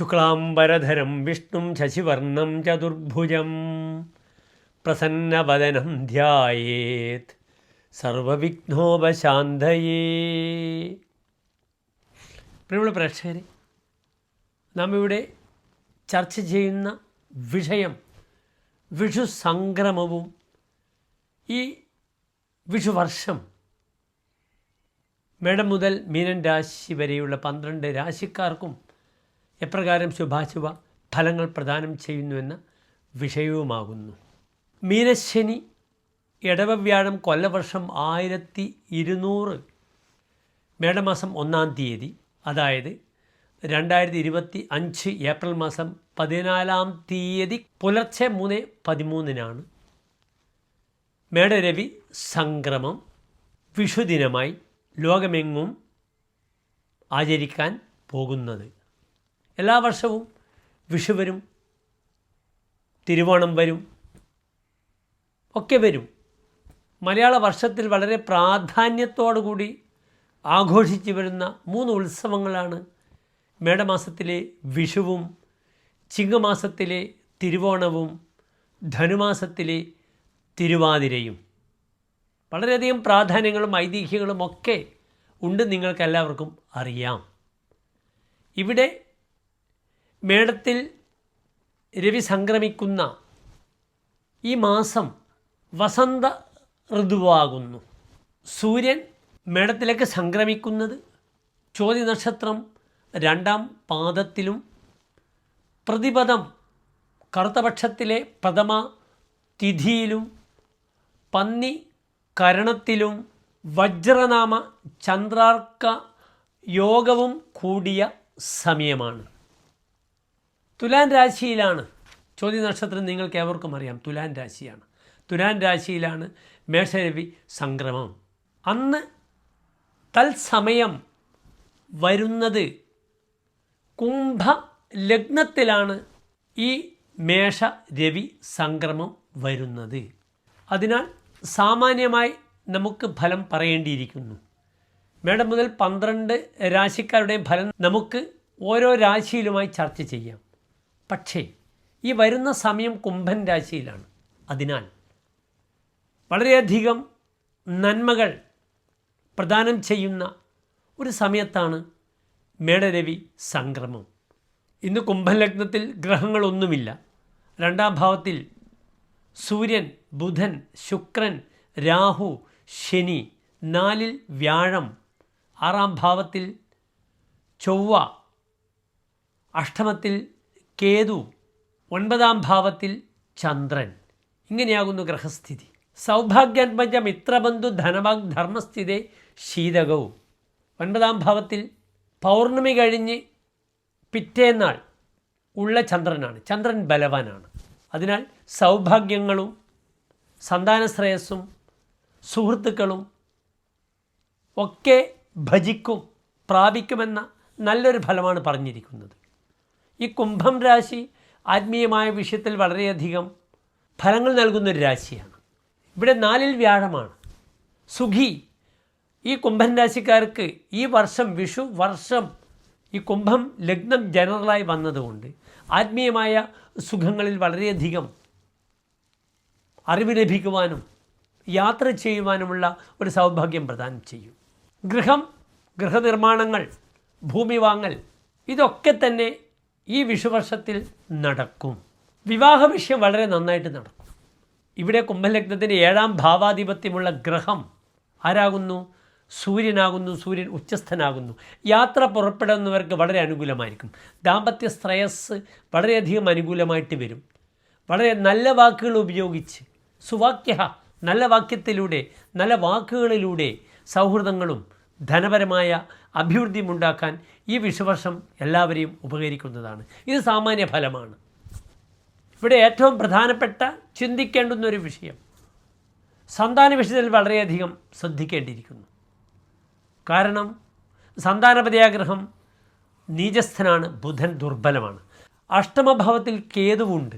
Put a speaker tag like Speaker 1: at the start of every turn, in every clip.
Speaker 1: ശുക്ലാംബരധരം വിഷ്ണും ശശിവർണം ചതുർഭുജം പ്രസന്നവദനം ധ്യായേത് സർവവിഘ്നോപശാന്തയേ പ്രിയമുള്ള പ്രേക്ഷകരെ നാം ഇവിടെ ചർച്ച ചെയ്യുന്ന വിഷയം വിഷു സംക്രമവും ഈ വിഷുവർഷം മേടം മുതൽ മീനൻ രാശി വരെയുള്ള പന്ത്രണ്ട് രാശിക്കാർക്കും എപ്രകാരം ശുഭാശുഭ ഫലങ്ങൾ പ്രദാനം ചെയ്യുന്നുവെന്ന വിഷയവുമാകുന്നു. മീനശനി ഇടവവ്യാഴം കൊല്ലവർഷം ആയിരത്തി ഇരുന്നൂറ് മേടമാസം ഒന്നാം തീയതി അതായത് രണ്ടായിരത്തി ഇരുപത്തി അഞ്ച് ഏപ്രിൽ മാസം പതിനാലാം തീയതി പുലർച്ചെ മൂന്ന് പതിമൂന്നിനാണ് മേടരവി സംക്രമം വിഷുദിനമായി ലോകമെങ്ങും ആചരിക്കാൻ പോകുന്നത്. എല്ലാ വർഷവും വിഷു വരും തിരുവോണം വരും ഒക്കെ വരും. മലയാള വർഷത്തിൽ വളരെ പ്രാധാന്യത്തോടുകൂടി ആഘോഷിച്ചു വരുന്ന മൂന്ന് ഉത്സവങ്ങളാണ് മേടമാസത്തിലെ വിഷുവും ചിങ്ങമാസത്തിലെ തിരുവോണവും ധനുമാസത്തിലെ തിരുവാതിരയും. വളരെയധികം പ്രാധാന്യങ്ങളും ഐതിഹ്യങ്ങളും ഒക്കെ ഉണ്ട് നിങ്ങൾക്കെല്ലാവർക്കും അറിയാം. ഇവിടെ മേടത്തിൽ രവി സംക്രമിക്കുന്ന ഈ മാസം വസന്ത ഋതുവാകുന്നു. സൂര്യൻ മേടത്തിലേക്ക് സംക്രമിക്കുന്നത് ചോതി നക്ഷത്രം രണ്ടാം പാദത്തിലും പ്രതിപദം കറുത്തപക്ഷത്തിലെ പ്രഥമ തിഥിയിലും പന്നി കരണത്തിലും വജ്രനാമ ചന്ദ്രാർക്ക യോഗവും കൂടിയ സമയമാണ്. തുലാൻ രാശിയിലാണ്. ചോദ്യ നക്ഷത്രം നിങ്ങൾക്ക് ഏവർക്കും അറിയാം. തുലാൻ രാശിയാണ്. തുലാൻ രാശിയിലാണ് മേഷരവി സംക്രമം. അന്ന് തത്സമയം വരുന്നത് കുംഭ ലഗ്നത്തിലാണ് ഈ മേഷ രവി സംക്രമം വരുന്നത്. അതിനാൽ സാമാന്യമായി നമുക്ക് ഫലം പറയേണ്ടിയിരിക്കുന്നു. മേടം മുതൽ പന്ത്രണ്ട് രാശിക്കാരുടെയും ഫലം നമുക്ക് ഓരോ രാശിയിലുമായി ചർച്ച ചെയ്യാം. പക്ഷേ ഈ വരുന്ന സമയം കുംഭൻ രാശിയിലാണ്. അതിനാൽ വളരെയധികം നന്മകൾ പ്രദാനം ചെയ്യുന്ന ഒരു സമയത്താണ് മേടരവി സംക്രമം. ഇന്ന് കുംഭൻ ലഗ്നത്തിൽ ഗ്രഹങ്ങളൊന്നുമില്ല. രണ്ടാം ഭാവത്തിൽ സൂര്യൻ ബുധൻ ശുക്രൻ രാഹു ശനി നാലിൽ വ്യാഴം ആറാം ഭാവത്തിൽ ചൊവ്വ അഷ്ടമത്തിൽ കേതു ഒൻപതാം ഭാവത്തിൽ ചന്ദ്രൻ. ഇങ്ങനെയാകുന്നു ഗ്രഹസ്ഥിതി. സൗഭാഗ്യാത്മജ മിത്രബന്ധു ധനവാഗ് ധർമ്മസ്ഥിതി ശീതകവും. ഒൻപതാം ഭാവത്തിൽ പൗർണമി കഴിഞ്ഞ് പിറ്റേന്നാൾ ഉള്ള ചന്ദ്രനാണ്. ചന്ദ്രൻ ബലവാനാണ്. അതിനാൽ സൗഭാഗ്യങ്ങളും സന്താനശ്രേയസ്സും സുഹൃത്തുക്കളും ഒക്കെ ഭജിക്കും പ്രാപിക്കുമെന്ന നല്ലൊരു ഫലമാണ് പറഞ്ഞിരിക്കുന്നത്. ഈ കുംഭം രാശി ആത്മീയമായ വിഷയത്തിൽ വളരെയധികം ഫലങ്ങൾ നൽകുന്നൊരു രാശിയാണ്. ഇവിടെ നാലിൽ വ്യാഴമാണ്. സുഖി ഈ കുംഭൻ രാശിക്കാർക്ക് ഈ വർഷം വിഷു വർഷം ഈ കുംഭം ലഗ്നം ജനറലായി വന്നതുകൊണ്ട് ആത്മീയമായ സുഖങ്ങളിൽ വളരെയധികം അറിവ് ലഭിക്കുവാനും യാത്ര ചെയ്യുവാനുമുള്ള ഒരു സൗഭാഗ്യം പ്രദാനം ചെയ്യും. ഗൃഹം ഗൃഹനിർമ്മാണങ്ങൾ ഭൂമി വാങ്ങൽ ഇതൊക്കെ തന്നെ ഈ വിഷുവർഷത്തിൽ നടക്കും. വിവാഹ വിഷയം വളരെ നന്നായിട്ട് നടക്കും. ഇവിടെ കുംഭലഗ്നത്തിന്റെ ഏഴാം ഭാവാധിപത്യമുള്ള ഗ്രഹം ആരാകുന്നു? സൂര്യനാകുന്നു സൂര്യൻ ഉച്ചസ്ഥനാകുന്നു. യാത്ര പുറപ്പെടുന്നവർക്ക് വളരെ അനുകൂലമായിരിക്കും. ദാമ്പത്യ ശ്രേയസ് വളരെയധികം അനുകൂലമായിട്ട് വരും. വളരെ നല്ല വാക്കുകൾ ഉപയോഗിച്ച് സുവാക്യ നല്ല വാക്യത്തിലൂടെ നല്ല വാക്കുകളിലൂടെ സൗഹൃദങ്ങളും ധനപരമായ അഭിവൃദ്ധിയും ഉണ്ടാക്കാൻ ഈ വിഷുവർഷം എല്ലാവരെയും ഉപകരിക്കുന്നതാണ്. ഇത് സാമാന്യ ഫലമാണ്. ഇവിടെ ഏറ്റവും പ്രധാനപ്പെട്ട ചിന്തിക്കേണ്ടുന്നൊരു വിഷയം. സന്താന വിഷയത്തിൽ വളരെയധികം ശ്രദ്ധിക്കേണ്ടിയിരിക്കുന്നു. കാരണം സന്താനപതിയാഗ്രഹം നീചസ്ഥനാണ് ബുധൻ ദുർബലമാണ്. അഷ്ടമഭാവത്തിൽ കേതുവുണ്ട്.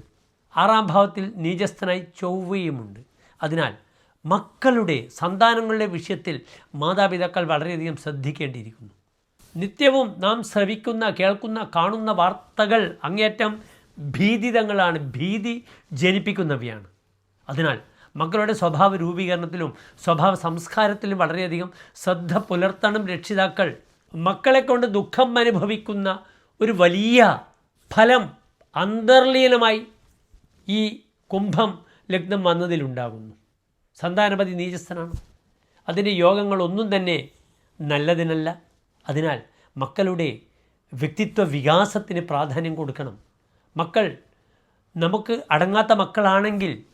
Speaker 1: ആറാം ഭാവത്തിൽ നീചസ്ഥനായി ചൊവ്വയുമുണ്ട്. അതിനാൽ മക്കളുടെ സന്താനങ്ങളുടെ വിഷയത്തിൽ മാതാപിതാക്കൾ വളരെയധികം ശ്രദ്ധിക്കേണ്ടിയിരിക്കുന്നു. നിത്യവും നാം ശ്രവിക്കുന്ന കേൾക്കുന്ന കാണുന്ന വാർത്തകൾ അങ്ങേറ്റം ഭീതിതങ്ങളാണ്. ഭീതി ജനിപ്പിക്കുന്നവയാണ്. അതിനാൽ മക്കളുടെ സ്വഭാവ രൂപീകരണത്തിലും സ്വഭാവ സംസ്കാരത്തിലും വളരെയധികം ശ്രദ്ധ പുലർത്തണം രക്ഷിതാക്കൾ. മക്കളെ കൊണ്ട് ദുഃഖം അനുഭവിക്കുന്ന ഒരു വലിയ ഫലം അന്തർലീനമായി ഈ കുംഭം ലഗ്നം വന്നതിലുണ്ടാകുന്നു. സന്താനപതി നീചസ്ഥനാണ്. അതിന്റെ യോഗങ്ങളൊന്നും തന്നെ നല്ലതിനല്ല. അതിനാൽ മക്കളുടെ വ്യക്തിത്വ വികാസത്തിന് പ്രാധാന്യം കൊടുക്കണം. മക്കൾ നമുക്ക് അടങ്ങാത്ത മക്കളാണെങ്കിൽ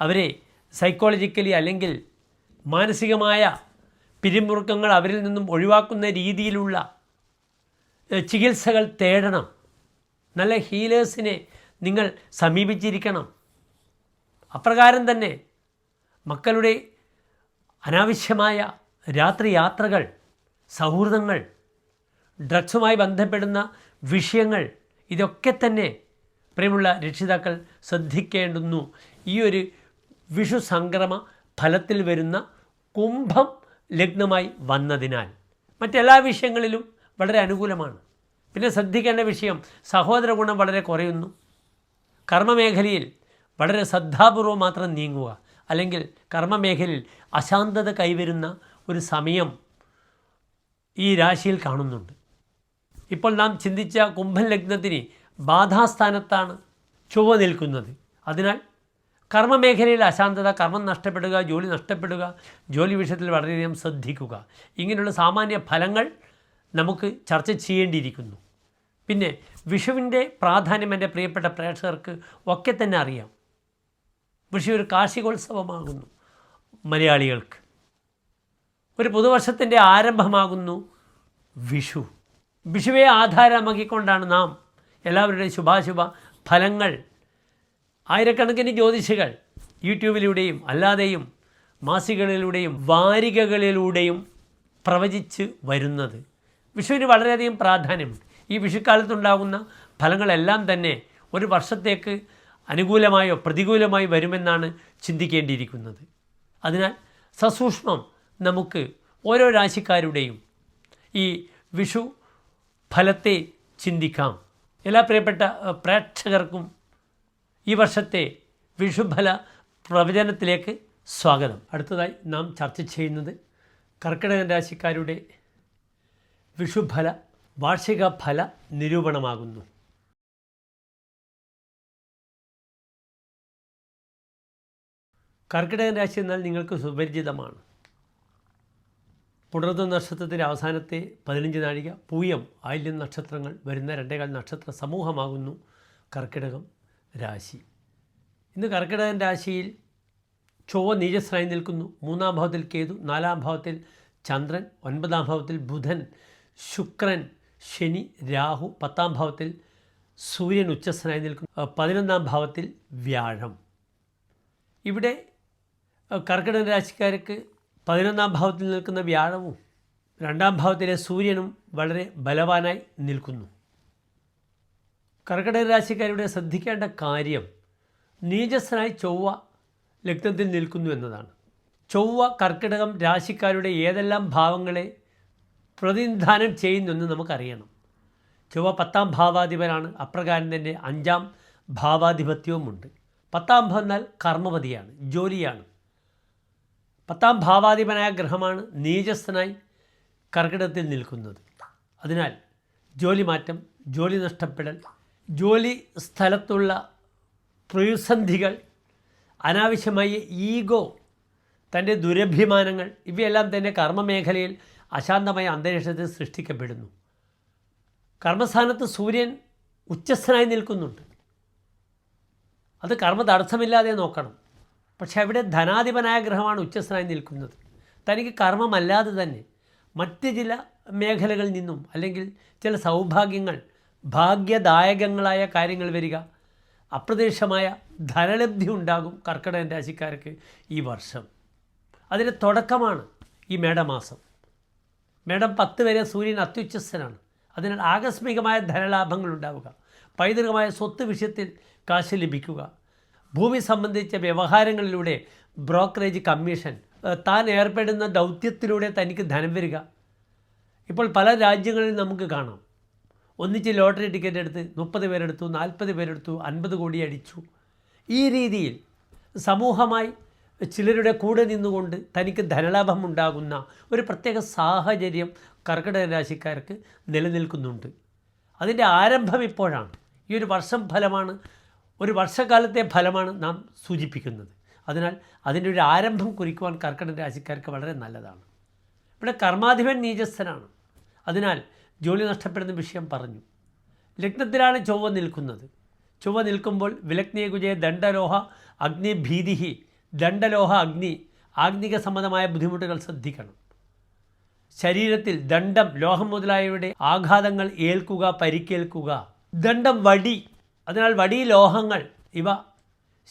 Speaker 1: അവരെ സൈക്കോളജിക്കലി അല്ലെങ്കിൽ മാനസികമായ പിരിമുറുക്കങ്ങൾ അവരിൽ നിന്നും ഒഴിവാക്കുന്ന രീതിയിലുള്ള ചികിത്സകൾ തേടണം. നല്ല ഹീലേഴ്സിനെ നിങ്ങൾ സമീപിച്ചിരിക്കണം. അപ്രകാരം തന്നെ മക്കളുടെ അനാവശ്യമായ രാത്രി യാത്രകൾ സൗഹൃദങ്ങൾ ഡ്രഗ്സുമായി ബന്ധപ്പെടുന്ന വിഷയങ്ങൾ ഇതൊക്കെ തന്നെ പ്രിയമുള്ള രക്ഷിതാക്കൾ ശ്രദ്ധിക്കേണ്ടുന്നു. ഈ ഒരു വിഷു സംക്രമ ഫലത്തിൽ വരുന്ന കുംഭം ലഗ്നമായി വന്നതിനാൽ മറ്റെല്ലാ വിഷയങ്ങളിലും വളരെ അനുകൂലമാണ്. പിന്നെ ശ്രദ്ധിക്കേണ്ട വിഷയം സഹോദര ഗുണം വളരെ കുറയുന്നു. കർമ്മമേഖലയിൽ വളരെ ശ്രദ്ധാപൂർവം മാത്രം നീങ്ങുക. അല്ലെങ്കിൽ കർമ്മമേഖലയിൽ അശാന്തത കൈവരുന്ന ഒരു സമയം ഈ രാശിയിൽ കാണുന്നുണ്ട്. ഇപ്പോൾ നാം ചിന്തിച്ച കുംഭൻ ലഗ്നത്തിന് ബാധാസ്ഥാനത്താണ് ചൊവ്വ നിൽക്കുന്നത്. അതിനാൽ കർമ്മമേഖലയിൽ അശാന്തത കർമ്മം നഷ്ടപ്പെടുക ജോലി നഷ്ടപ്പെടുക ജോലി വിഷയത്തിൽ വളരെയധികം ശ്രദ്ധിക്കുക. ഇങ്ങനെയുള്ള സാമാന്യ ഫലങ്ങൾ നമുക്ക് ചർച്ച ചെയ്യേണ്ടിയിരിക്കുന്നു. പിന്നെ വിഷുവിന്റെ പ്രാധാന്യം എന്റെ പ്രിയപ്പെട്ട പ്രേക്ഷകർക്ക് ഒക്കെ തന്നെ അറിയാം. വിഷു ഒരു കാർഷികോത്സവമാകുന്നു മലയാളികൾക്ക്. ഒരു പുതുവർഷത്തിന്റെ ആരംഭമാകുന്നു വിഷു. വിഷുവെ ആധാരമാക്കിക്കൊണ്ടാണ് നാം എല്ലാവരുടെയും ശുഭാശുഭ ഫലങ്ങൾ ആയിരക്കണക്കിന് ജ്യോതിഷികൾ യൂട്യൂബിലൂടെയും അല്ലാതെയും മാസികകളിലൂടെയും വാരികകളിലൂടെയും പ്രവചിച്ച് വരുന്നത്. വിഷുവിന് വളരെയധികം പ്രാധാന്യമുണ്ട്. ഈ വിഷുക്കാലത്തുണ്ടാകുന്ന ഫലങ്ങളെല്ലാം തന്നെ ഒരു വർഷത്തേക്ക് അനുകൂലമായോ പ്രതികൂലമായി വരുമെന്നാണ് ചിന്തിക്കേണ്ടിയിരിക്കുന്നത്. അതിനാൽ സസൂക്ഷ്മം നമുക്ക് ഓരോ രാശിക്കാരുടെയും ഈ വിഷു ഫലത്തെ ചിന്തിക്കാം. എല്ലാ പ്രിയപ്പെട്ട പ്രേക്ഷകർക്കും ഈ വർഷത്തെ വിഷുഫല പ്രവചനത്തിലേക്ക് സ്വാഗതം. അടുത്തതായി നാം ചർച്ച ചെയ്യുന്നത് കർക്കിടക രാശിക്കാരുടെ വിഷുഫല വാർഷിക ഫല നിരൂപണമാകുന്നു. കർക്കിടക രാശി എന്നാൽ നിങ്ങൾക്ക് സുപരിചിതമാണ്. പുണർന്ന നക്ഷത്രത്തിന്റെ അവസാനത്തെ പതിനഞ്ച് നാഴിക പൂയം ആയില്യം നക്ഷത്രങ്ങൾ വരുന്ന രണ്ടേകാൽ നക്ഷത്ര സമൂഹമാകുന്നു കർക്കിടകം രാശി. ഇന്ന് കർക്കിടകൻ രാശിയിൽ ചൊവ്വ നീജസ്രായി നിൽക്കുന്നു. മൂന്നാം ഭാവത്തിൽ കേതു നാലാം ഭാവത്തിൽ ചന്ദ്രൻ ഒൻപതാം ഭാവത്തിൽ ബുധൻ ശുക്രൻ ശനി രാഹു പത്താം ഭാവത്തിൽ സൂര്യൻ ഉച്ചസ്ഥനായി നിൽക്കുന്നു. പതിനൊന്നാം ഭാവത്തിൽ വ്യാഴം. ഇവിടെ കർക്കിടക രാശിക്കാർക്ക് പതിനൊന്നാം ഭാവത്തിൽ നിൽക്കുന്ന വ്യാഴവും രണ്ടാം ഭാവത്തിലെ സൂര്യനും വളരെ ബലവാനായി നിൽക്കുന്നു. കർക്കിടക രാശിക്കാരുടെ ശ്രദ്ധിക്കേണ്ട കാര്യം നീജസ്സനായി ചൊവ്വ ലഗ്നത്തിൽ നിൽക്കുന്നു എന്നതാണ്. ചൊവ്വ കർക്കിടകം രാശിക്കാരുടെ ഏതെല്ലാം ഭാവങ്ങളെ പ്രതിനിധാനം ചെയ്യുന്നെന്ന് നമുക്കറിയണം. ചൊവ്വ പത്താം ഭാവാധിപനാണ്. അപ്രകാരം തന്നെ അഞ്ചാം ഭാവാധിപത്യവുമുണ്ട്. പത്താം ഭാവം എന്നാൽ കർമ്മപതിയാണ് ജോലിയാണ്. പത്താം ഭാവാധിപനായ ഗ്രഹമാണ് നീചസ്ഥനായി കർക്കിടത്തിൽ നിൽക്കുന്നത്. അതിനാൽ ജോലി മാറ്റം ജോലി നഷ്ടപ്പെടൽ ജോലി സ്ഥലത്തുള്ള പ്രതിസന്ധികൾ അനാവശ്യമായ ഈഗോ തന്റെ ദുരഭിമാനങ്ങൾ ഇവയെല്ലാം തന്നെ കർമ്മമേഖലയിൽ അശാന്തമായ അന്തരീക്ഷത്തിൽ സൃഷ്ടിക്കപ്പെടുന്നു. കർമ്മസ്ഥാനത്ത് സൂര്യൻ ഉച്ചസ്ഥനായി നിൽക്കുന്നുണ്ട്. അത് കർമ്മ തടസ്സമില്ലാതെ നോക്കണം. പക്ഷേ അവിടെ ധനാധിപനായ ഗ്രഹമാണ് ഉച്ചസ്ഥനായി നിൽക്കുന്നത്. തനിക്ക് കർമ്മമല്ലാതെ തന്നെ മറ്റ് ചില മേഖലകളിൽ നിന്നും അല്ലെങ്കിൽ ചില സൗഭാഗ്യങ്ങൾ ഭാഗ്യദായകങ്ങളായ കാര്യങ്ങൾ വരിക അപ്രതീക്ഷമായ ധനലബ്ധി ഉണ്ടാകും കർക്കിടകൻ രാശിക്കാർക്ക് ഈ വർഷം. അതിന്റെ തുടക്കമാണ് ഈ മേടമാസം. മേടം പത്ത് വരെ സൂര്യൻ അത്യുച്ഛസ്ഥനാണ് അതിനാൽ ആകസ്മികമായ ധനലാഭങ്ങൾ ഉണ്ടാവുക പൈതൃകമായ സ്വത്ത് വിഷയത്തിൽ കാശ് ലഭിക്കുക ഭൂമി സംബന്ധിച്ച വ്യവഹാരങ്ങളിലൂടെ ബ്രോക്കറേജ് കമ്മീഷൻ താൻ ഏർപ്പെടുന്ന ദൗത്യത്തിലൂടെ തനിക്ക് ധനം വരിക. ഇപ്പോൾ പല രാജ്യങ്ങളിൽ നമുക്ക് കാണാം. ഒന്നിച്ച് ലോട്ടറി ടിക്കറ്റ് എടുത്ത് മുപ്പത് പേരെടുത്തു നാൽപ്പത് പേരെടുത്തു അൻപത് കോടി അടിച്ചു. ഈ രീതിയിൽ സമൂഹമായി ചിലരുടെ കൂടെ നിന്നുകൊണ്ട് തനിക്ക് ധനലാഭം ഉണ്ടാകുന്ന ഒരു പ്രത്യേക സാഹചര്യം കർക്കിടക രാശിക്കാർക്ക് നിലനിൽക്കുന്നുണ്ട്. അതിന്റെ ആരംഭം ഇപ്പോഴാണ്. ഈ ഒരു വർഷം ഫലമാണ് ഒരു വർഷക്കാലത്തെ ഫലമാണ് നാം സൂചിപ്പിക്കുന്നത്. അതിനാൽ അതിന്റെ ഒരു ആരംഭം കുറിക്കുവാൻ കർക്കിടക രാശിക്കാർക്ക് വളരെ നല്ലതാണ്. ഇവിടെ കർമാധിപൻ നീചസ്ഥനാണ്. അതിനാൽ ജോലി നഷ്ടപ്പെടുന്ന വിഷയം പറഞ്ഞു. ലഗ്നത്തിലാണ് ചൊവ്വ നിൽക്കുന്നത്. ചൊവ്വ നിൽക്കുമ്പോൾ വിലഗ്നേകുജയ ദണ്ഡലോഹ അഗ്നി ഭീതിഹി ദണ്ഡലോഹ അഗ്നി ആഗ്നിക സംബന്ധമായ ബുദ്ധിമുട്ടുകൾ ശ്രദ്ധിക്കണം. ശരീരത്തിൽ ദണ്ഡം ലോഹം മുതലായവയുടെ ആഘാതങ്ങൾ ഏൽക്കുക പരിക്കേൽക്കുക. ദണ്ഡം വടി അതിനാൽ വടി ലോഹങ്ങൾ ഇവ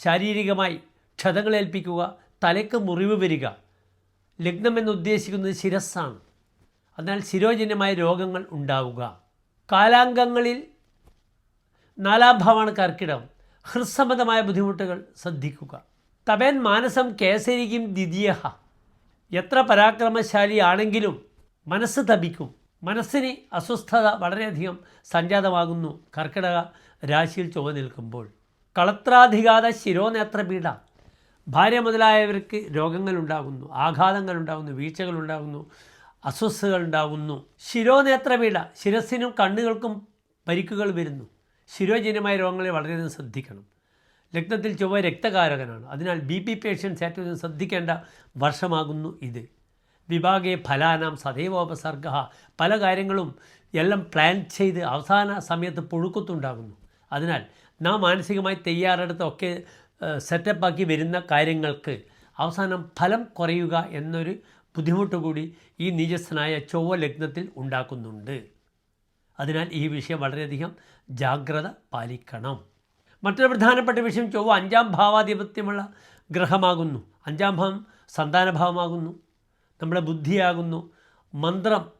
Speaker 1: ശാരീരികമായി ക്ഷതങ്ങളേൽപ്പിക്കുക തലയ്ക്ക് മുറിവ് വരിക ലഗ്നം എന്ന് ഉദ്ദേശിക്കുന്നത് ശിരസ്സാണ്. അതിനാൽ ശിരോജന്യമായ രോഗങ്ങൾ ഉണ്ടാവുക. കാലാംഗങ്ങളിൽ നാലാം ഭാവമാണ് കർക്കിടം ഹൃത്സംബന്ധമായ ബുദ്ധിമുട്ടുകൾ ശ്രദ്ധിക്കുക. തപേൻ മാനസം കേസരിക്കും ദ്വിതീയഹ. എത്ര പരാക്രമശാലിയാണെങ്കിലും മനസ്സ് തപിക്കും. മനസ്സിന് അസ്വസ്ഥത വളരെയധികം സംജാതമാകുന്നു കർക്കിടക രാശിയിൽ ചുവ നിൽക്കുമ്പോൾ കളത്രാധികാത ശിരോനേത്രപീഠ ഭാര്യ മുതലായവർക്ക് രോഗങ്ങളുണ്ടാകുന്നു ആഘാതങ്ങളുണ്ടാകുന്നു വീഴ്ചകളുണ്ടാകുന്നു അസ്വസ്ഥതകളുണ്ടാകുന്നു. ശിരോനേത്രപീഠ ശിരസിനും കണ്ണുകൾക്കും പരിക്കുകൾ വരുന്നു. ശിരോജന്യമായ രോഗങ്ങളെ വളരെയധികം ശ്രദ്ധിക്കണം. രക്തത്തിൽ ചൊവ്വ രക്തകാരകനാണ്. അതിനാൽ ബി പി പേഷ്യൻസ് ഏറ്റവും ശ്രദ്ധിക്കേണ്ട വർഷമാകുന്നു ഇത്. വിഭാഗേ ഫലാനാം സദൈവോപസർഗ. പല കാര്യങ്ങളും എല്ലാം പ്ലാൻ ചെയ്ത് അവസാന സമയത്ത് പുഴുക്കത്തുണ്ടാകുന്നു. അതിനാൽ നാം മാനസികമായി തയ്യാറെടുത്തൊക്കെ സെറ്റപ്പാക്കി വരുന്ന കാര്യങ്ങൾക്ക് അവസാനം ഫലം കുറയുക എന്നൊരു ബുദ്ധിമുട്ട് കൂടി ഈ നീചസ്ഥനായ ചൊവ്വ ലഗ്നത്തിൽ ഉണ്ടാക്കുന്നുണ്ട്. അതിനാൽ ഈ വിഷയം വളരെയധികം ജാഗ്രത പാലിക്കണം. മറ്റൊരു പ്രധാനപ്പെട്ട വിഷയം ചൊവ്വ അഞ്ചാം ഭാവാധിപത്യമുള്ള ഗ്രഹമാകുന്നു. അഞ്ചാം ഭാവം സന്താനഭാവമാകുന്നു. നമ്മുടെ ബുദ്ധിയാകുന്നു. മന്ത്രം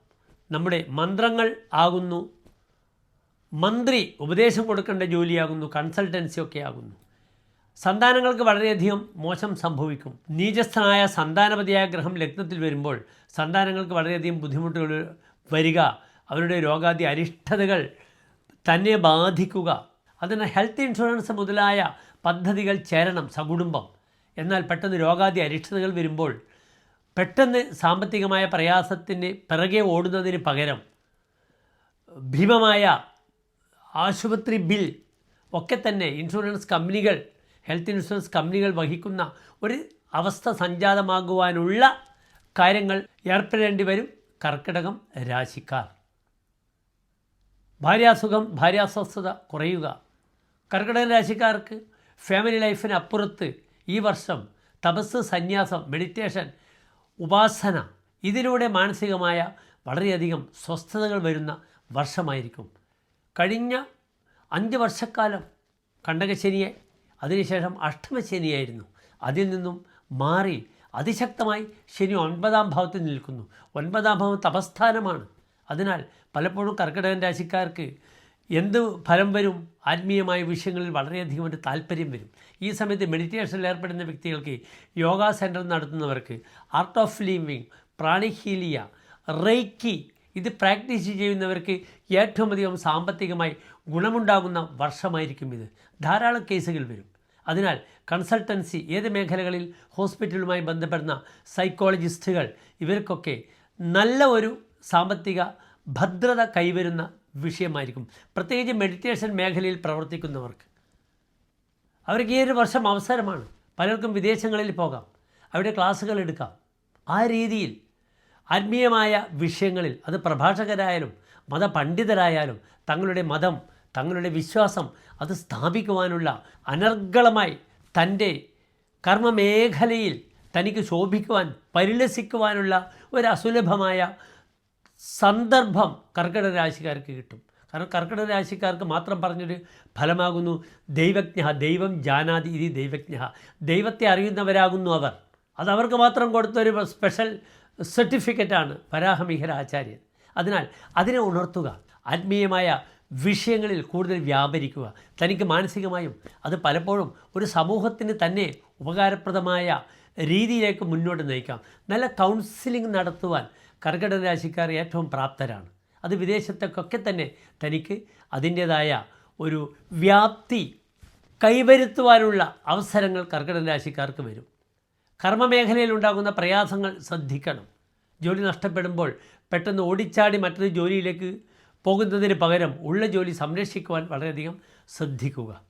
Speaker 1: നമ്മുടെ മന്ത്രങ്ങൾ ആകുന്നു. മന്ത്രി ഉപദേശം കൊടുക്കേണ്ട ജോലിയാകുന്നു കൺസൾട്ടൻസി ഒക്കെ ആകുന്നു. സന്താനങ്ങൾക്ക് വളരെയധികം മോശം സംഭവിക്കും. നീചസ്ഥനായ സന്താനപതിയായ ഗ്രഹം ലഗ്നത്തിൽ വരുമ്പോൾ സന്താനങ്ങൾക്ക് വളരെയധികം ബുദ്ധിമുട്ടുകൾ വരിക അവരുടെ രോഗാദി അരിഷ്ടതകൾ തന്നെ ബാധിക്കുക. അതിന് ഹെൽത്ത് ഇൻഷുറൻസ് മുതലായ പദ്ധതികൾ ചേരണം സകുടുംബം. എന്നാൽ പെട്ടെന്ന് രോഗാദി അരിഷ്ടതകൾ വരുമ്പോൾ പെട്ടെന്ന് സാമ്പത്തികമായ പ്രയാസത്തിന് പിറകെ ഓടുന്നതിന് പകരം ഭീമമായ ആശുപത്രി ബിൽ ഒക്കെ തന്നെ ഇൻഷുറൻസ് കമ്പനികൾ ഹെൽത്ത് ഇൻഷുറൻസ് കമ്പനികൾ വഹിക്കുന്ന ഒരു അവസ്ഥ സംജാതമാകുവാനുള്ള കാര്യങ്ങൾ ഏർപ്പെടേണ്ടി വരും കർക്കിടകം രാശിക്കാർ. ഭാര്യാസുഖം ഭാര്യാസ്വസ്ഥത കുറയുക. കർക്കിടക രാശിക്കാർക്ക് ഫാമിലി ലൈഫിന് അപ്പുറത്ത് ഈ വർഷം തപസ് സന്യാസം മെഡിറ്റേഷൻ ഉപാസന ഇതിലൂടെ മാനസികമായ വളരെയധികം സ്വസ്ഥതകൾ വരുന്ന വർഷമായിരിക്കും. കഴിഞ്ഞ അഞ്ച് വർഷക്കാലം കണ്ടകശനിയെ അതിനുശേഷം അഷ്ടമശനിയായിരുന്നു. അതിൽ നിന്നും മാറി അതിശക്തമായി ശനി ഒൻപതാം ഭാവത്തിൽ നിൽക്കുന്നു. ഒൻപതാം ഭാവം തപസ്ഥാനമാണ്. അതിനാൽ പലപ്പോഴും കർക്കിടകൻ രാശിക്കാർക്ക് എന്ത് ഫലം വരും? ആത്മീയമായ വിഷയങ്ങളിൽ വളരെയധികം ഒരു താല്പര്യം വരും. ഈ സമയത്ത് മെഡിറ്റേഷനിൽ ഏർപ്പെടുന്ന വ്യക്തികൾക്ക് യോഗ സെന്റർ നടത്തുന്നവർക്ക് ആർട്ട് ഓഫ് ലിവിങ് പ്രാണിഹീലിയ റേക്കി ഇത് പ്രാക്ടീസ് ചെയ്യുന്നവർക്ക് ഏറ്റവും അധികം സാമ്പത്തികമായി ഗുണമുണ്ടാകുന്ന വർഷമായിരിക്കും ഇത്. ധാരാളം കേസുകൾ വരും. അതിനാൽ കൺസൾട്ടൻസി ഏത് മേഖലകളിൽ ഹോസ്പിറ്റലുമായി ബന്ധപ്പെടുന്ന സൈക്കോളജിസ്റ്റുകൾ ഇവർക്കൊക്കെ നല്ല ഒരു സാമ്പത്തിക ഭദ്രത കൈവരുന്ന വിഷയമായിരിക്കും. പ്രത്യേകിച്ച് മെഡിറ്റേഷൻ മേഖലയിൽ പ്രവർത്തിക്കുന്നവർക്ക്. അവർക്ക് ഈ ഒരു വർഷം അവസരമാണ്. പലർക്കും വിദേശങ്ങളിൽ പോകാം. അവിടെ ക്ലാസ്സുകൾ എടുക്കാം. ആ രീതിയിൽ ആത്മീയമായ വിഷയങ്ങളിൽ അത് പ്രഭാഷകരായാലും മതപണ്ഡിതരായാലും തങ്ങളുടെ മതം തങ്ങളുടെ വിശ്വാസം അത് സ്ഥാപിക്കുവാനുള്ള അനർഗളമായി തന്റെ കർമ്മമേഖലയിൽ തനിക്ക് ശോഭിക്കുവാൻ പരിലസിക്കുവാനുള്ള ഒരു അസുലഭമായ സന്ദർഭം കർക്കിടക രാശിക്കാർക്ക് കിട്ടും. കാരണം കർക്കിടക രാശിക്കാർക്ക് മാത്രം പറഞ്ഞൊരു ഫലമാകുന്നു ദൈവജ്ഞ ദൈവം ജാനാതി ഇതി ദൈവജ്ഞ. ദൈവത്തെ അറിയുന്നവരാകുന്നു അവർ. അത് അവർക്ക് മാത്രം കൊടുത്തൊരു സ്പെഷ്യൽ സർട്ടിഫിക്കറ്റാണ് വരാഹമിഹിര ആചാര്യൻ. അതിനാൽ അതിനെ ഉണർത്തുക ആത്മീയമായ വിഷയങ്ങളിൽ കൂടുതൽ വ്യാപരിക്കുക. തനിക്ക് മാനസികമായും അത് പലപ്പോഴും ഒരു സമൂഹത്തിന് തന്നെ ഉപകാരപ്രദമായ രീതിയിലേക്ക് മുന്നോട്ട് നയിക്കാം. നല്ല കൗൺസിലിംഗ് നടത്തുവാൻ കർക്കിടക രാശിക്കാർ ഏറ്റവും പ്രാപ്തരാണ്. അത് വിദേശത്തേക്കൊക്കെ തന്നെ തനിക്ക് അതിന്റേതായ ഒരു വ്യാപ്തി കൈവരുത്തുവാനുള്ള അവസരങ്ങൾ കർക്കിടക രാശിക്കാർക്ക് വരും. കർമ്മമേഖലയിൽ ഉണ്ടാകുന്ന പ്രയാസങ്ങൾ ശ്രദ്ധിക്കണം. ജോലി നഷ്ടപ്പെടുമ്പോൾ പെട്ടെന്ന് ഓടിച്ചാടി മറ്റൊരു ജോലിയിലേക്ക് പോകുന്നതിന് പകരം ഉള്ള ജോലി സംരക്ഷിക്കുവാൻ വളരെയധികം ശ്രദ്ധിക്കുക.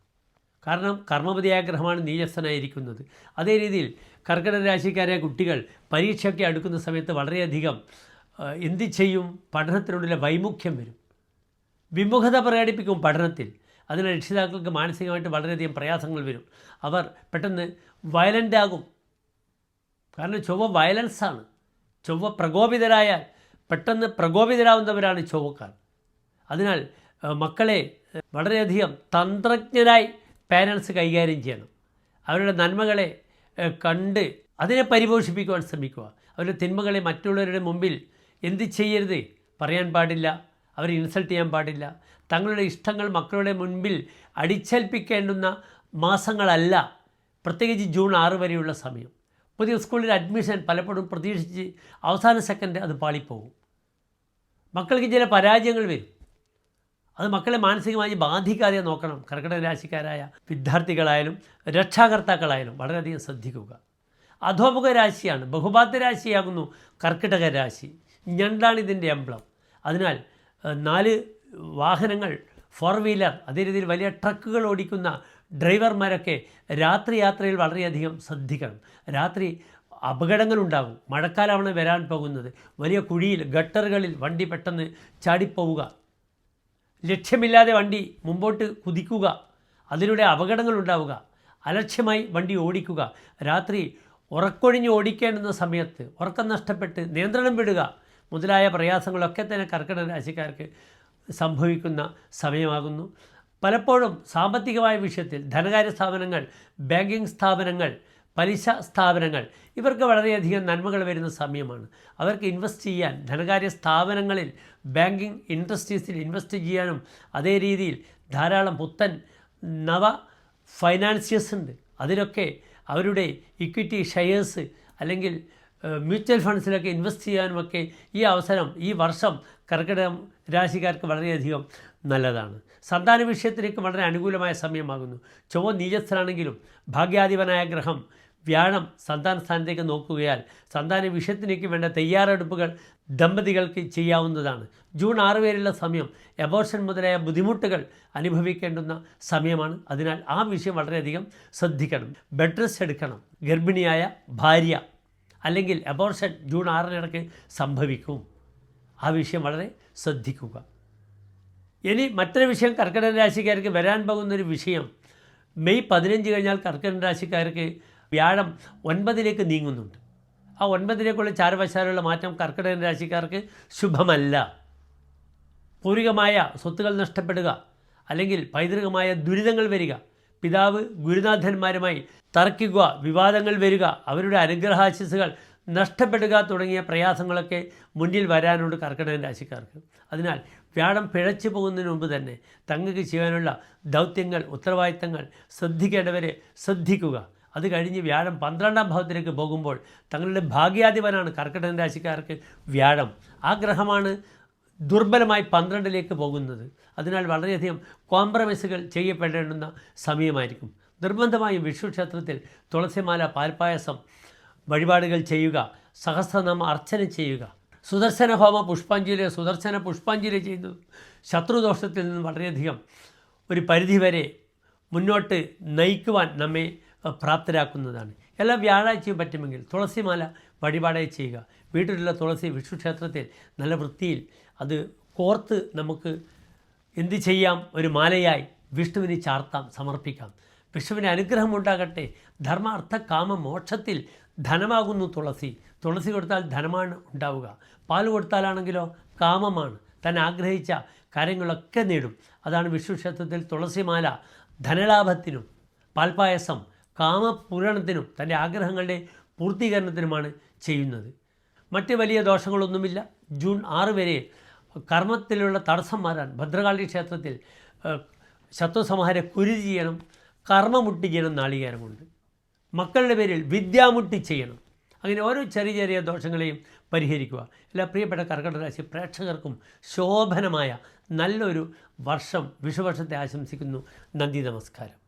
Speaker 1: കാരണം കർമ്മപതിയായ ഗ്രഹമാണ് നീചസ്ഥനായിരിക്കുന്നത്. അതേ രീതിയിൽ കർക്കിടക രാശിക്കാരായ കുട്ടികൾ പരീക്ഷയൊക്കെ അടുക്കുന്ന സമയത്ത് വളരെയധികം എന്ത് ചെയ്യും? പഠനത്തിനുള്ള വൈമുഖ്യം വരും. വിമുഖത പ്രകടിപ്പിക്കും പഠനത്തിൽ. അതിന് രക്ഷിതാക്കൾക്ക് മാനസികമായിട്ട് വളരെയധികം പ്രയാസങ്ങൾ വരും. അവർ പെട്ടെന്ന് വയലന്റ് ആകും. കാരണം ചൊവ്വ വയലൻസാണ് ചൊവ്വ പ്രകോപിതരായാൽ പെട്ടെന്ന് പ്രകോപിതരാവുന്നവരാണ് ചൊവ്വക്കാർ. അതിനാൽ മക്കളെ വളരെയധികം തന്ത്രജ്ഞരായി പാരൻസ് കൈകാര്യം ചെയ്യണം. അവരുടെ നന്മകളെ കണ്ട് അതിനെ പരിപോഷിപ്പിക്കുവാൻ ശ്രമിക്കുക. അവരുടെ തിന്മകളെ മറ്റുള്ളവരുടെ മുമ്പിൽ എന്ത് ചെയ്യരുത് പറയാൻ പാടില്ല അവരെ ഇൻസൾട്ട് ചെയ്യാൻ പാടില്ല. തങ്ങളുടെ ഇഷ്ടങ്ങൾ മക്കളുടെ മുൻപിൽ അടിച്ചേൽപ്പിക്കേണ്ടുന്ന മാസങ്ങളല്ല പ്രത്യേകിച്ച് ജൂൺ ആറ് വരെയുള്ള സമയം. പുതിയ സ്കൂളിൽ അഡ്മിഷൻ പലപ്പോഴും പ്രതീക്ഷിച്ച് അവസാന സെക്കൻഡ് അത് പാളിപ്പോകും. മക്കൾക്ക് ചില പരാജയങ്ങൾ വരും. അത് മക്കളെ മാനസികമായി ബാധിക്കാതെ നോക്കണം. കർക്കിടക രാശിക്കാരായ വിദ്യാർത്ഥികളായാലും രക്ഷാകർത്താക്കളായാലും വളരെയധികം ശ്രദ്ധിക്കുക. അധോമുഖ രാശിയാണ്. ബഹുപാത്ര രാശിയാകുന്നു കർക്കിടക രാശി. ഞണ്ടാണ് ഇതിന്റെ എംബ്ലം അതിനാൽ നാല് വാഹനങ്ങൾ ഫോർ വീലർ അതേ രീതിയിൽ വലിയ ട്രക്കുകൾ ഓടിക്കുന്ന ഡ്രൈവർമാരൊക്കെ രാത്രി യാത്രയിൽ വളരെയധികം ശ്രദ്ധിക്കണം. രാത്രി അപകടങ്ങളുണ്ടാകും മഴക്കാലമാണ് വരാൻ പോകുന്നത്. വലിയ കുഴിയിൽ ഗട്ടറുകളിൽ വണ്ടി പെട്ടെന്ന് ചാടിപ്പോവുക. ലക്ഷ്യമില്ലാതെ വണ്ടി മുമ്പോട്ട് കുതിക്കുക. അതിലൂടെ അപകടങ്ങൾ ഉണ്ടാവുക അലക്ഷ്യമായി വണ്ടി ഓടിക്കുക. രാത്രി ഉറക്കൊഴിഞ്ഞ് ഓടിക്കേണ്ടുന്ന സമയത്ത് ഉറക്കം നഷ്ടപ്പെട്ട് നിയന്ത്രണം വിടുക മുതലായ പ്രയാസങ്ങളൊക്കെ തന്നെ കർക്കിടക രാശിക്കാർക്ക് സംഭവിക്കുന്ന സമയമാകുന്നു. പലപ്പോഴും സാമ്പത്തികമായ വിഷയത്തിൽ ധനകാര്യ സ്ഥാപനങ്ങൾ ബാങ്കിങ് സ്ഥാപനങ്ങൾ പലിശ സ്ഥാപനങ്ങൾ ഇവർക്ക് വളരെയധികം നന്മകൾ വരുന്ന സമയമാണ്. അവർക്ക് ഇൻവെസ്റ്റ് ചെയ്യാൻ ധനകാര്യ സ്ഥാപനങ്ങളിൽ ബാങ്കിങ് ഇൻഡസ്ട്രീസിൽ ഇൻവെസ്റ്റ് ചെയ്യാനും അതേ രീതിയിൽ ധാരാളം പുത്തൻ നവ ഫൈനാൻഷ്യസ് ഉണ്ട്. അതിലൊക്കെ അവരുടെ ഇക്വിറ്റി ഷെയേഴ്സ് അല്ലെങ്കിൽ മ്യൂച്വൽ ഫണ്ട്സിലൊക്കെ ഇൻവെസ്റ്റ് ചെയ്യാനുമൊക്കെ ഈ അവസരം ഈ വർഷം കർക്കിടകം രാശിക്കാർക്ക് വളരെയധികം നല്ലതാണ്. സന്താന വിഷയത്തിലേക്ക് വളരെ അനുകൂലമായ സമയമാകുന്നു. ചൊവ്വ നീചസ്ഥനാണെങ്കിലും ഭാഗ്യാധിപനായ ഗ്രഹം വ്യാഴം സന്താന സ്ഥാനത്തേക്ക് നോക്കുകയാൽ സന്താന വിഷയത്തിലേക്ക് വേണ്ട തയ്യാറെടുപ്പുകൾ ദമ്പതികൾക്ക് ചെയ്യാവുന്നതാണ്. ജൂൺ ആറ് വരെയുള്ള സമയം എബോർഷൻ മുതലായ ബുദ്ധിമുട്ടുകൾ അനുഭവിക്കേണ്ടുന്ന സമയമാണ്. അതിനാൽ ആ വിഷയം വളരെയധികം ശ്രദ്ധിക്കണം. ബെഡ് റെസ്റ്റ് എടുക്കണം. ഗർഭിണിയായ ഭാര്യ അല്ലെങ്കിൽ എബോർഷൻ ജൂൺ ആറിനിടയ്ക്ക് സംഭവിക്കും. ആ വിഷയം വളരെ ശ്രദ്ധിക്കുക. ഇനി മറ്റൊരു വിഷയം കർക്കിടക രാശിക്കാർക്ക് വരാൻ പോകുന്നൊരു വിഷയം. മെയ് പതിനഞ്ച് കഴിഞ്ഞാൽ കർക്കിടക രാശിക്കാർക്ക് വ്യാഴം ഒൻപതിലേക്ക് നീങ്ങുന്നുണ്ട്. ആ ഒൻപതിലേക്കുള്ള ചാരവശാലുള്ള മാറ്റം കർക്കിടക രാശിക്കാർക്ക് ശുഭമല്ല. പൂർവികമായ സ്വത്തുകൾ നഷ്ടപ്പെടുക അല്ലെങ്കിൽ പൈതൃകമായ ദുരിതങ്ങൾ വരിക പിതാവ് ഗുരുനാഥന്മാരുമായി തർക്കിക്കുക വിവാദങ്ങൾ വരിക അവരുടെ അനുഗ്രഹാശിസുകൾ നഷ്ടപ്പെടുക തുടങ്ങിയ പ്രയാസങ്ങളൊക്കെ മുന്നിൽ വരാനുണ്ട് കർക്കിടകൻ രാശിക്കാർക്ക്. അതിനാൽ വ്യാഴം പിഴച്ചു പോകുന്നതിന് മുമ്പ് തന്നെ തങ്ങൾക്ക് ചെയ്യാനുള്ള ദൗത്യങ്ങൾ ഉത്തരവാദിത്തങ്ങൾ ശ്രദ്ധിക്കേണ്ടവരെ ശ്രദ്ധിക്കുക. അത് കഴിഞ്ഞ് വ്യാഴം പന്ത്രണ്ടാം ഭാവത്തിലേക്ക് പോകുമ്പോൾ തങ്ങളുടെ ഭാഗ്യാധിപനാണ് കർക്കിടകൻ രാശിക്കാർക്ക് വ്യാഴം. ആ ഗ്രഹമാണ് ദുർബലമായി പന്ത്രണ്ടിലേക്ക് പോകുന്നത്. അതിനാൽ വളരെയധികം കോംപ്രമൈസുകൾ ചെയ്യപ്പെടേണ്ടുന്ന സമയമായിരിക്കും. നിർബന്ധമായും വിഷു ക്ഷേത്രത്തിൽ തുളസിമാല പാൽപ്പായസം വഴിപാടുകൾ ചെയ്യുക. സഹസ്രനാമ അർച്ചന ചെയ്യുക. സുദർശന ഹോമ പുഷ്പാഞ്ജലി സുദർശന പുഷ്പാഞ്ജലി ചെയ്യുന്നത് ശത്രുദോഷത്തിൽ നിന്ന് വളരെയധികം ഒരു പരിധിവരെ മുന്നോട്ട് നയിക്കുവാൻ നമ്മെ പ്രാപ്തരാക്കുന്നതാണ്. എല്ലാ വ്യാഴാഴ്ചയും പറ്റുമെങ്കിൽ തുളസിമാല വഴിപാടായി ചെയ്യുക. വീട്ടിലുള്ള തുളസി വിഷുക്ഷേത്രത്തിൽ നല്ല വൃത്തിയിൽ അത് കോർത്ത് നമുക്ക് എന്ത് ചെയ്യാം? ഒരു മാലയായി വിഷ്ണുവിന് ചാർത്താം സമർപ്പിക്കാം. വിഷ്ണുവിന് അനുഗ്രഹം ഉണ്ടാകട്ടെ ധർമ്മ അർത്ഥ കാമ മോക്ഷത്തിൽ ധനമാകുന്നു തുളസി. തുളസി കൊടുത്താൽ ധനമാണ് ഉണ്ടാവുക. പാൽ കൊടുത്താലാണെങ്കിലോ? കാമമാണ്. താൻ ആഗ്രഹിച്ച കാര്യങ്ങളൊക്കെ നേടും. അതാണ് വിഷ്ണു ക്ഷേത്രത്തിൽ തുളസിമാല ധനലാഭത്തിനും പാൽപ്പായസം കാമപൂരണത്തിനും തന്റെ ആഗ്രഹങ്ങളുടെ പൂർത്തീകരണത്തിനുമാണ് ചെയ്യുന്നത്. മറ്റ് വലിയ ദോഷങ്ങളൊന്നുമില്ല. ജൂൺ ആറ് വരെ കർമ്മത്തിലുള്ള തടസ്സം മാറാൻ ഭദ്രകാളി ക്ഷേത്രത്തിൽ ശത്രുസംഹാര കുരുതി ചെയ്യണം കർമ്മമുട്ടി ചെയ്യണം നാളികേരമുണ്ട് മക്കളുടെ പേരിൽ വിദ്യാമുട്ടി ചെയ്യണം. അങ്ങനെ ഓരോ ചെറിയ ചെറിയ ദോഷങ്ങളെയും പരിഹരിക്കുക. എല്ലാ പ്രിയപ്പെട്ട കർക്കിടക രാശി പ്രേക്ഷകർക്കും ശോഭനമായ നല്ലൊരു വർഷം വിഷുവർഷത്തെ ആശംസിക്കുന്നു. നന്ദി നമസ്കാരം.